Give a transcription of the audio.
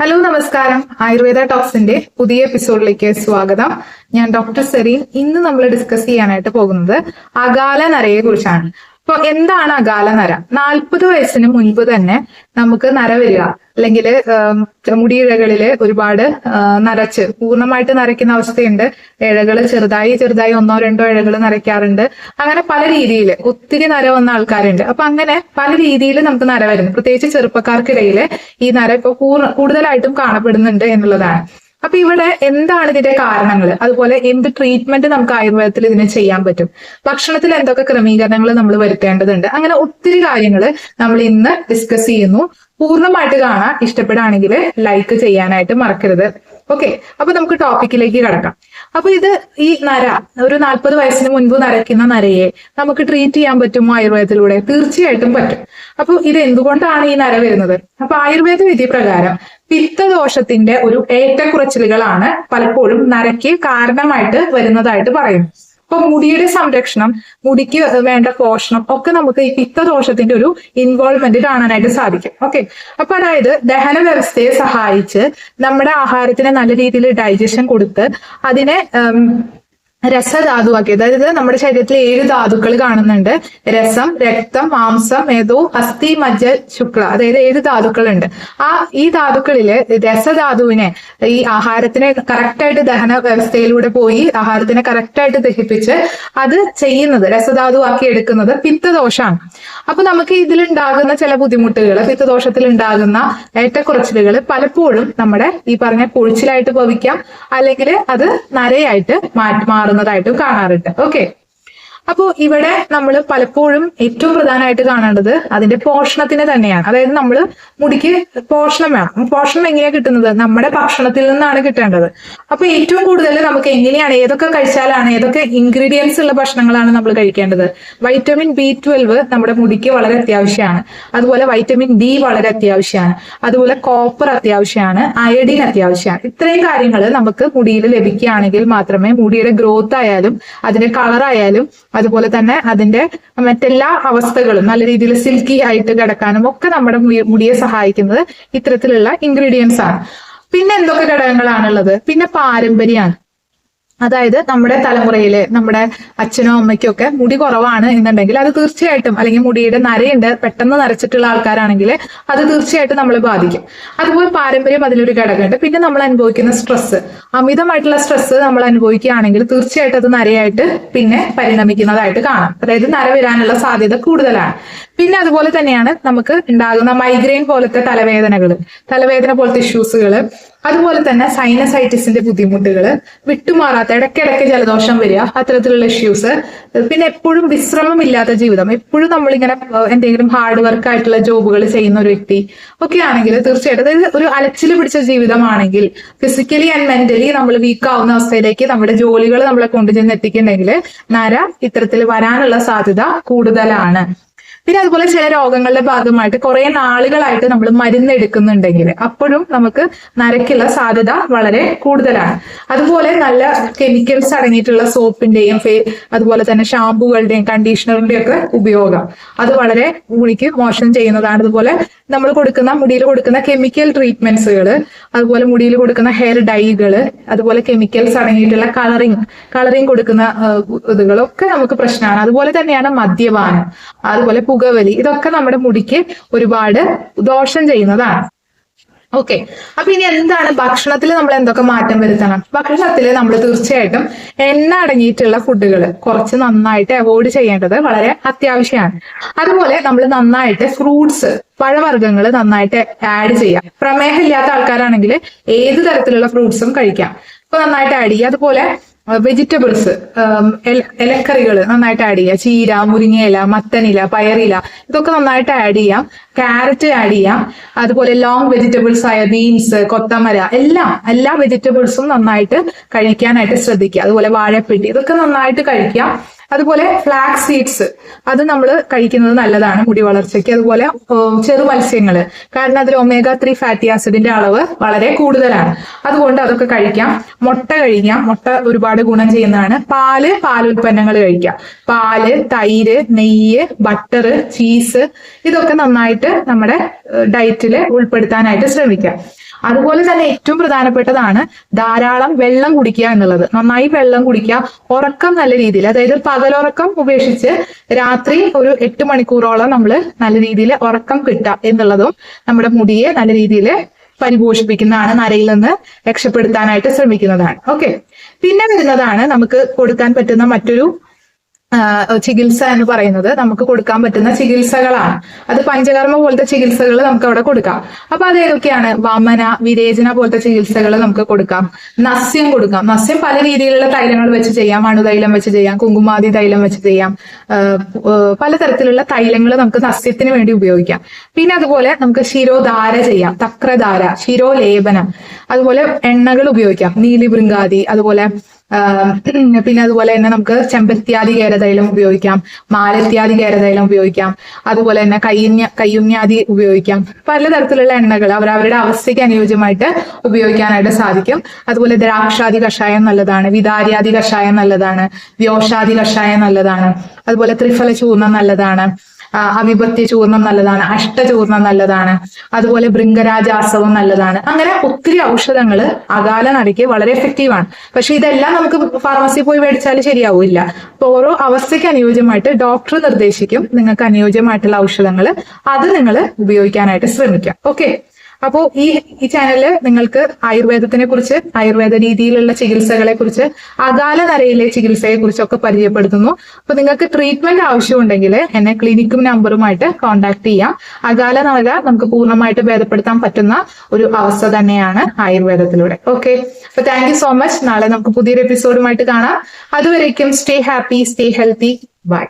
Hello നമസ്കാരം. ആയുർവേദ ടോക്സിന്റെ പുതിയ എപ്പിസോഡിലേക്ക് സ്വാഗതം. ഞാൻ ഡോക്ടർ സെറീൻ. ഇന്ന് നമ്മൾ ഡിസ്കസ് ചെയ്യാനായിട്ട് പോകുന്നത് അകാല നരയെ കുറിച്ചാണ്. അപ്പൊ എന്താണ് അകാല നര? നാൽപ്പത് വയസ്സിന് മുൻപ് തന്നെ നമുക്ക് നര വരിക. അല്ലെങ്കിൽ മുടിയിഴകളിൽ ഒരുപാട് നരച്ച് പൂർണമായിട്ട് നരയ്ക്കുന്ന അവസ്ഥയുണ്ട്. ഇഴകൾ ചെറുതായി ചെറുതായി ഒന്നോ രണ്ടോ ഇഴകൾ നരയ്ക്കാറുണ്ട്. അങ്ങനെ പല രീതിയിൽ ഒത്തിരി നര വന്ന ആൾക്കാരുണ്ട്. അപ്പൊ അങ്ങനെ പല രീതിയിൽ നമുക്ക് നര വരുന്നു. പ്രത്യേകിച്ച് ചെറുപ്പക്കാർക്കിടയിൽ ഈ നര ഇപ്പൊ കൂടുതലായിട്ടും കാണപ്പെടുന്നുണ്ട് എന്നുള്ളതാണ്. അപ്പൊ ഇവിടെ എന്താണ് ഇതിന്റെ കാരണങ്ങൾ അതുപോലെ എന്ത് ട്രീറ്റ്മെന്റ് നമുക്ക് ആയുർവേദത്തിൽ ഇതിന് ചെയ്യാൻ പറ്റും? ഭക്ഷണത്തിൽ എന്തൊക്കെ ക്രമീകരണങ്ങൾ നമ്മൾ വരുത്തേണ്ടതുണ്ട്? അങ്ങനെ ഒത്തിരി കാര്യങ്ങൾ നമ്മൾ ഇന്ന് ഡിസ്കസ് ചെയ്യുന്നു. പൂർണമായിട്ട് കാണാൻ ഇഷ്ടപ്പെടുകയാണെങ്കിൽ ലൈക്ക് ചെയ്യാനായിട്ട് മറക്കരുത്. ഓക്കെ അപ്പൊ നമുക്ക് ടോപ്പിക്കിലേക്ക് കടക്കാം. അപ്പൊ ഇത് ഈ നര ഒരു നാൽപ്പത് വയസ്സിന് മുൻപ് നരയ്ക്കുന്ന നരയെ നമുക്ക് ട്രീറ്റ് ചെയ്യാൻ പറ്റുമോ ആയുർവേദത്തിലൂടെ? തീർച്ചയായിട്ടും പറ്റും. അപ്പൊ ഇത് എന്തുകൊണ്ടാണ് ഈ നര വരുന്നത്? അപ്പൊ ആയുർവേദ വിധി പ്രകാരം പിത്തദോഷത്തിന്റെ ഒരു ഏറ്റക്കുറച്ചിലുകളാണ് പലപ്പോഴും നരയ്ക്ക് കാരണമായിട്ട് വരുന്നതായിട്ട് പറയുന്നു അപ്പൊ മുടിയുടെ സംരക്ഷണം മുടിക്ക് വേണ്ട പോഷണം ഒക്കെ നമുക്ക് ഈ പിത്തദോഷത്തിന്റെ ഒരു ഇൻവോൾവ്മെന്റ് കാണാനായിട്ട് സാധിക്കും. ഓക്കെ അപ്പൊ അതായത് ദഹന വ്യവസ്ഥയെ സഹായിച്ച് നമ്മുടെ ആഹാരത്തിന് നല്ല രീതിയിൽ ഡൈജഷൻ കൊടുത്ത് അതിനെ രസധാതുവാക്കി. അതായത് നമ്മുടെ ശരീരത്തിൽ ഏഴ് ധാതുക്കൾ കാണുന്നുണ്ട്. രസം രക്തം മാംസം മേധു അസ്ഥി മജ്ജ ശുക്ല. അതായത് ഏഴ് ധാതുക്കളുണ്ട്. ആ ഈ ധാതുക്കളിൽ രസധാതുവിനെ ഈ ആഹാരത്തിനെ കറക്റ്റായിട്ട് ദഹന വ്യവസ്ഥയിലൂടെ പോയി ആഹാരത്തിനെ കറക്റ്റായിട്ട് ദഹിപ്പിച്ച് അത് ചെയ്യുന്നത് രസധാതുവാക്കി എടുക്കുന്നത് പിത്തദോഷമാണ്. അപ്പൊ നമുക്ക് ഇതിലുണ്ടാകുന്ന ചില ബുദ്ധിമുട്ടുകൾ പിത്തദോഷത്തിൽ ഉണ്ടാകുന്ന ഏറ്റക്കുറച്ചിലുകൾ പലപ്പോഴും നമ്മുടെ ഈ പറഞ്ഞ കുഴിച്ചിലായിട്ട് ഭവിക്കാം. അല്ലെങ്കിൽ അത് നരയായിട്ട് മാറ്റി മാറുന്നതായിട്ടും കാണാറുണ്ട്. ഓക്കെ അപ്പോ ഇവിടെ നമ്മൾ പലപ്പോഴും ഏറ്റവും പ്രധാനമായിട്ട് കാണേണ്ടത് അതിന്റെ പോഷണത്തിന് തന്നെയാണ്. അതായത് നമ്മൾ മുടിക്ക് പോഷണം വേണം. പോഷണം എങ്ങനെയാണ് കിട്ടുന്നത്? നമ്മുടെ ഭക്ഷണത്തിൽ നിന്നാണ് കിട്ടേണ്ടത്. അപ്പൊ ഏറ്റവും കൂടുതൽ നമുക്ക് എങ്ങനെയാണ് ഏതൊക്കെ കഴിച്ചാലാണ് ഏതൊക്കെ ഇൻഗ്രീഡിയൻസ് ഉള്ള ഭക്ഷണങ്ങളാണ് നമ്മൾ കഴിക്കേണ്ടത്? വൈറ്റമിൻ ബി ട്വൽവ് നമ്മുടെ മുടിക്ക് വളരെ അത്യാവശ്യമാണ്. അതുപോലെ വൈറ്റമിൻ ഡി വളരെ അത്യാവശ്യമാണ്. അതുപോലെ കോപ്പർ അത്യാവശ്യമാണ്. അയഡിൻ അത്യാവശ്യമാണ്. ഇത്രയും കാര്യങ്ങൾ നമുക്ക് മുടിയിൽ ലഭിക്കുകയാണെങ്കിൽ മാത്രമേ മുടിയുടെ ഗ്രോത്ത് ആയാലും അതിന്റെ കളർ ആയാലും അതുപോലെ തന്നെ അതിന്റെ മറ്റെല്ലാ അവസ്ഥകളും നല്ല രീതിയിൽ സിൽക്കി ആയിട്ട് കിടക്കാനും ഒക്കെ നമ്മുടെ മുടിയെ സഹായിക്കുന്നത് ഇത്തരത്തിലുള്ള ഇൻഗ്രീഡിയൻസ് ആണ്. പിന്നെ എന്തൊക്കെ ഘടകങ്ങളാണുള്ളത്? പിന്നെ പാരമ്പര്യമാണ് അതായത് നമ്മുടെ തലമുറയിൽ നമ്മുടെ അച്ഛനോ അമ്മയ്ക്കോ ഒക്കെ മുടി കുറവാണ് എന്നുണ്ടെങ്കിൽ അത് തീർച്ചയായിട്ടും അല്ലെങ്കിൽ മുടിയുടെ നരയുണ്ട് പെട്ടെന്ന് നരച്ചിട്ടുള്ള ആൾക്കാരാണെങ്കിൽ അത് തീർച്ചയായിട്ടും നമ്മളെ ബാധിക്കും. അതുപോലെ പാരമ്പര്യം അതിലൊരു ഘടകമുണ്ട്. പിന്നെ നമ്മൾ അനുഭവിക്കുന്ന സ്ട്രെസ് അമിതമായിട്ടുള്ള സ്ട്രെസ് നമ്മൾ അനുഭവിക്കുകയാണെങ്കിൽ തീർച്ചയായിട്ടും അത് നരയായിട്ട് പിന്നെ പരിണമിക്കുന്നതായിട്ട് കാണാം. അതായത് നര വരാനുള്ള സാധ്യത കൂടുതലാണ്. പിന്നെ അതുപോലെ തന്നെയാണ് നമുക്ക് ഉണ്ടാകുന്ന മൈഗ്രെയിൻ പോലത്തെ തലവേദനകൾ തലവേദന പോലത്തെ ഇഷ്യൂസുകൾ അതുപോലെ തന്നെ സൈനസൈറ്റിസിന്റെ ബുദ്ധിമുട്ടുകൾ വിട്ടുമാറാത്ത ഇടയ്ക്കിടയ്ക്ക് ജലദോഷം വരിക അത്തരത്തിലുള്ള ഇഷ്യൂസ് പിന്നെ എപ്പോഴും വിശ്രമമില്ലാത്ത ജീവിതം. എപ്പോഴും നമ്മളിങ്ങനെ എന്തെങ്കിലും ഹാർഡ് വർക്ക് ആയിട്ടുള്ള ജോബുകൾ ചെയ്യുന്ന ഒരു വ്യക്തി ഒക്കെ ആണെങ്കിൽ തീർച്ചയായിട്ടും അതായത് ഒരു അലച്ചിൽ പിടിച്ച ജീവിതമാണെങ്കിൽ ഫിസിക്കലി ആൻഡ് മെന്റലി നമ്മൾ വീക്ക് ആവുന്ന അവസ്ഥയിലേക്ക് നമ്മുടെ ജോലികൾ നമ്മളെ കൊണ്ടുചെന്ന് എത്തിക്കുന്നുണ്ടെങ്കിൽ നര ഇത്തരത്തിൽ വരാനുള്ള സാധ്യത കൂടുതലാണ്. പിന്നെ അതുപോലെ ചില രോഗങ്ങളുടെ ഭാഗമായിട്ട് കുറെ നാളുകളായിട്ട് നമ്മൾ മരുന്ന് എടുക്കുന്നുണ്ടെങ്കിൽ അപ്പോഴും നമുക്ക് നരയ്ക്കുള്ള സാധ്യത വളരെ കൂടുതലാണ്. അതുപോലെ നല്ല കെമിക്കൽസ് അടങ്ങിയിട്ടുള്ള സോപ്പിന്റെയും അതുപോലെ തന്നെ ഷാമ്പുകളുടെയും കണ്ടീഷണറിന്റെയും ഒക്കെ ഉപയോഗം. അത് വളരെ മുടിക്ക് മോശം ചെയ്യുന്നതാണ്. അതുപോലെ നമ്മൾ കൊടുക്കുന്ന മുടിയിൽ കൊടുക്കുന്ന കെമിക്കൽ ട്രീറ്റ്മെന്റ്സുകൾ അതുപോലെ മുടിയിൽ കൊടുക്കുന്ന ഹെയർ ഡൈകൾ അതുപോലെ കെമിക്കൽസ് അടങ്ങിയിട്ടുള്ള കളറിങ് കളറിങ് കൊടുക്കുന്ന ഇതുകളൊക്കെ നമുക്ക് പ്രശ്നമാണ്. അതുപോലെ തന്നെയാണ് മദ്യപാനം. അതുപോലെ പുകവലി ഇതൊക്കെ നമ്മുടെ മുടിക്ക് ഒരുപാട് ദോഷം ചെയ്യുന്നതാണ്. ഓക്കെ. അപ്പൊ ഇനി എന്താണ് ഭക്ഷണത്തിൽ നമ്മൾ എന്തൊക്കെ മാറ്റം വരുത്തണം? ഭക്ഷണത്തിൽ നമ്മൾ തീർച്ചയായിട്ടും എണ്ണ അടങ്ങിയിട്ടുള്ള ഫുഡുകൾ കുറച്ച് നന്നായിട്ട് അവോയ്ഡ് ചെയ്യേണ്ടത് വളരെ അത്യാവശ്യമാണ്. അതുപോലെ നമ്മൾ നന്നായിട്ട് ഫ്രൂട്ട്സ് പഴവർഗങ്ങൾ നന്നായിട്ട് ആഡ് ചെയ്യാം. പ്രമേഹം ഇല്ലാത്ത ആൾക്കാരാണെങ്കിൽ ഏത് തരത്തിലുള്ള ഫ്രൂട്ട്സും കഴിക്കാം. അപ്പൊ നന്നായിട്ട് ആഡ് ചെയ്യുക. അതുപോലെ വെജിറ്റബിൾസ് ഇലക്കറികൾ നന്നായിട്ട് ആഡ് ചെയ്യുക ചീര മുരിങ്ങയില മത്തനില പയറില ഇതൊക്കെ നന്നായിട്ട് ആഡ് ചെയ്യാം. ക്യാരറ്റ് ആഡ് ചെയ്യാം. അതുപോലെ ലോങ് വെജിറ്റബിൾസ് ആയ ബീൻസ് കൊത്തമര എല്ലാം എല്ലാ വെജിറ്റബിൾസും നന്നായിട്ട് കഴിക്കാനായിട്ട് ശ്രദ്ധിക്കുക. അതുപോലെ വാഴപ്പിണ്ടി ഇതൊക്കെ നന്നായിട്ട് കഴിക്കാം. അതുപോലെ ഫ്ലാക്സ് സീഡ്സ് അത് നമ്മൾ കഴിക്കുന്നത് നല്ലതാണ് മുടി വളർച്ചയ്ക്ക്. അതുപോലെ ചെറു മത്സ്യങ്ങൾ കാരണം അതിൽ ഒമേഗ ത്രീ ഫാറ്റി ആസിഡിന്റെ അളവ് വളരെ കൂടുതലാണ്. അതുകൊണ്ട് അതൊക്കെ കഴിക്കാം. മുട്ട കഴിക്കാം. മുട്ട ഒരുപാട് ഗുണം ചെയ്യുന്നതാണ്. പാൽ പാലുൽപ്പന്നങ്ങൾ കഴിക്കാം. പാൽ തൈര് നെയ്യ് ബട്ടർ ചീസ് ഇതൊക്കെ നന്നായിട്ട് നമ്മുടെ ഡയറ്റിൽ ഉൾപ്പെടുത്താനായിട്ട് ശ്രമിക്കാം. അതുപോലെ തന്നെ ഏറ്റവും പ്രധാനപ്പെട്ടതാണ് ധാരാളം വെള്ളം കുടിക്കുക എന്നുള്ളത്. നന്നായി വെള്ളം കുടിക്കുക ഉറക്കം നല്ല രീതിയിൽ അതായത് പകലുറക്കം ഉപേക്ഷിച്ച് രാത്രി ഒരു എട്ട് മണിക്കൂറോളം നമ്മൾ നല്ല രീതിയിൽ ഉറക്കം കിട്ടുക എന്നുള്ളതും നമ്മുടെ മുടിയെ നല്ല രീതിയിൽ പരിപോഷിപ്പിക്കുന്നതാണ് നരയിൽ നിന്ന് രക്ഷപ്പെടുത്താനായിട്ട് ശ്രമിക്കുന്നതാണ്. ഓക്കെ പിന്നെ വരുന്നതാണ് നമുക്ക് കൊടുക്കാൻ പറ്റുന്ന മറ്റൊരു ചികിത്സ എന്ന് പറയുന്നത് നമുക്ക് കൊടുക്കാൻ പറ്റുന്ന ചികിത്സകളാണ്. അത് പഞ്ചകർമ്മ പോലത്തെ ചികിത്സകൾ നമുക്ക് അവിടെ കൊടുക്കാം. അപ്പൊ അത് ഏതൊക്കെയാണ് വമന വിരേചന പോലത്തെ ചികിത്സകൾ നമുക്ക് കൊടുക്കാം. നസ്യം കൊടുക്കാം. നസ്യം പല രീതിയിലുള്ള തൈലങ്ങൾ വെച്ച് ചെയ്യാം. അണുതൈലം വെച്ച് ചെയ്യാം. കുങ്കുമാതി തൈലം വെച്ച് ചെയ്യാം. പലതരത്തിലുള്ള തൈലങ്ങൾ നമുക്ക് നസ്യത്തിന് വേണ്ടി ഉപയോഗിക്കാം. പിന്നെ അതുപോലെ നമുക്ക് ശിരോധാര ചെയ്യാം. തക്രധാര ശിരോലേപനം. അതുപോലെ എണ്ണകൾ ഉപയോഗിക്കാം. നീലിബൃങ്കാതി അതുപോലെ പിന്നെ അതുപോലെ തന്നെ നമുക്ക് ചെമ്പത്യാദി കേരതൈലം ഉപയോഗിക്കാം മാലത്യാദി കേരതൈലം ഉപയോഗിക്കാം അതുപോലെ തന്നെ കയ്യുഞ്ഞ കയ്യുഞ്ഞാദി ഉപയോഗിക്കാം. പലതരത്തിലുള്ള എണ്ണകൾ അവർ അവരുടെ അവസ്ഥയ്ക്ക് അനുയോജ്യമായിട്ട് ഉപയോഗിക്കാനായിട്ട് സാധിക്കും. അതുപോലെ ദ്രാക്ഷാദി കഷായം നല്ലതാണ് വിതാര്യാദി കഷായം നല്ലതാണ് വ്യോഷാദി കഷായം നല്ലതാണ് അതുപോലെ ത്രിഫല ചൂർണം നല്ലതാണ്. അവിപത്യ ചൂർണം നല്ലതാണ് അഷ്ടചൂർണം നല്ലതാണ് അതുപോലെ ഭൃംഗരാജാസവം നല്ലതാണ്. അങ്ങനെ ഒത്തിരി ഔഷധങ്ങൾ അകാല നടയ്ക്ക് വളരെ എഫക്റ്റീവാണ് പക്ഷെ ഇതെല്ലാം നമുക്ക് ഫാർമസി പോയി മേടിച്ചാൽ ശരിയാവില്ല. അപ്പൊ ഓരോ അവസ്ഥയ്ക്ക് അനുയോജ്യമായിട്ട് ഡോക്ടർ നിർദ്ദേശിക്കും നിങ്ങൾക്ക് അനുയോജ്യമായിട്ടുള്ള ഔഷധങ്ങൾ അത് നിങ്ങൾ ഉപയോഗിക്കാനായിട്ട് ശ്രമിക്കാം ഓക്കെ അപ്പോൾ ഈ ഈ ചാനലിൽ നിങ്ങൾക്ക് ആയുർവേദത്തിനെ കുറിച്ച് ആയുർവേദ രീതിയിലുള്ള ചികിത്സകളെ കുറിച്ച് അകാല നരയിലെ ചികിത്സയെ കുറിച്ചൊക്കെ പരിചയപ്പെടുത്തുന്നു. അപ്പൊ നിങ്ങൾക്ക് ട്രീറ്റ്മെന്റ് ആവശ്യമുണ്ടെങ്കിൽ എന്നെ ക്ലിനിക്കും നമ്പറുമായിട്ട് കോൺടാക്ട് ചെയ്യാം. അകാല നര നമുക്ക് പൂർണമായിട്ട് ഭേദപ്പെടുത്താൻ പറ്റുന്ന ഒരു അവസ്ഥ തന്നെയാണ് ആയുർവേദത്തിലൂടെ. ഓക്കെ അപ്പൊ താങ്ക് സോ മച്ച് നാളെ നമുക്ക് പുതിയൊരു എപ്പിസോഡുമായിട്ട് കാണാം. അതുവരേക്കും stay happy stay healthy bye